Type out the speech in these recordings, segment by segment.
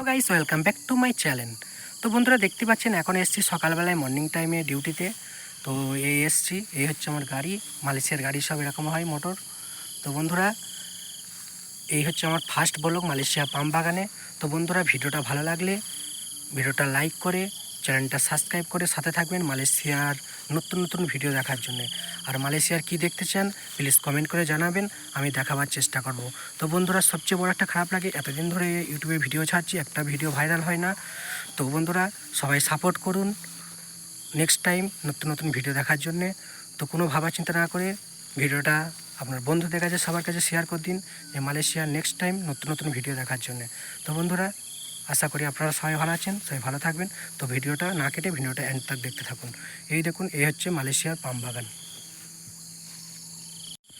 Hello guys, welcome back to my channel. তো বন্ধুরা, দেখতে পাচ্ছেন, এখন এসছি সকালবেলায় মর্নিং টাইমে ডিউটিতে। তো এই এসছি, এই হচ্ছে আমার গাড়ি মালয়েশিয়ার গাড়ি সব এরকম হয় মোটর। তো বন্ধুরা, এই হচ্ছে আমার ফার্স্ট ব্লগ মালয়েশিয়া পাম বাগানে। তো বন্ধুরা, ভিডিওটা ভালো লাগলে, ভিডিওটা লাইক করে চ্যানেলটা সাবস্ক্রাইব করে সাথে থাকবেন মালয়েশিয়ার নতুন নতুন ভিডিও দেখার জন্য। আর মালয়েশিয়ার কি দেখতে চান প্লিজ কমেন্ট করে জানাবেন, আমি দেখাবার চেষ্টা করব। তো বন্ধুরা, সবচেয়ে বড় একটা খারাপ লাগে, এতদিন ধরে ইউটিউবে ভিডিও ছাড়ছি, একটা ভিডিও ভাইরাল হয় না। তো বন্ধুরা, সবাই সাপোর্ট করুন নেক্সট টাইম নতুন নতুন ভিডিও দেখার জন্যে। তো কোনো ভাবা চিন্তা না করে ভিডিওটা আপনার বন্ধুদের কাছে, সবার কাছে শেয়ার করে দিন, যে মালয়েশিয়ার নেক্সট টাইম নতুন নতুন ভিডিও দেখার জন্য। তো বন্ধুরা আশা করি আপনারা সবাই ভালো আছেন, সবাই ভালো থাকবেন। তো ভিডিওটা না কেটে ভিডিওটা এন্ড তাক দেখতে থাকুন। এই দেখুন, এই হচ্ছে মালয়েশিয়ার পাম বাগান।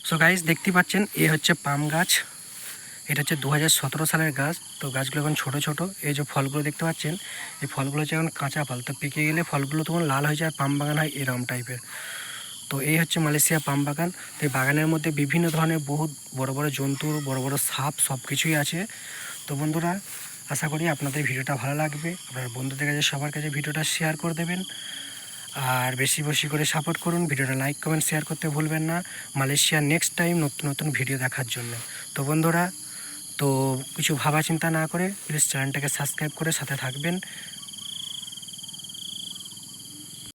সো গাইজ দেখতে পাচ্ছেন এ হচ্ছে পাম গাছ। এটা হচ্ছে দু হাজার সতেরো সালের গাছ। তো গাছগুলো এখন ছোটো ছোটো। এই যে ফলগুলো দেখতে পাচ্ছেন, এই ফলগুলো হচ্ছে এখন কাঁচা ফল। তো পেকে গেলে ফলগুলো তখন লাল হয়ে যায়, পাম বাগান হয় এরম টাইপের তো এই হচ্ছে মালয়েশিয়া পাম বাগান। তো এই বাগানের মধ্যে বিভিন্ন ধরনের বহুত বড় বড় জন্তু বড় বড় সাপ সব কিছুই আছে। তো বন্ধুরা আশা করি আপনাদের ভিডিওটা ভালো লাগবে। আপনার বন্ধুদের কাছে, সবার কাছে ভিডিওটা শেয়ার করে দেবেন। আর বেশি বেশি করে সাপোর্ট করুন। ভিডিওটা লাইক কমেন্ট শেয়ার করতে ভুলবেন না। মালয়েশিয়া নেক্সট টাইম নতুন নতুন ভিডিও দেখার জন্য। তো বন্ধুরা, তো কিছু ভাবা চিন্তা না করে প্লিজ চ্যানেলটাকে সাবস্ক্রাইব করে সাথে থাকবেন।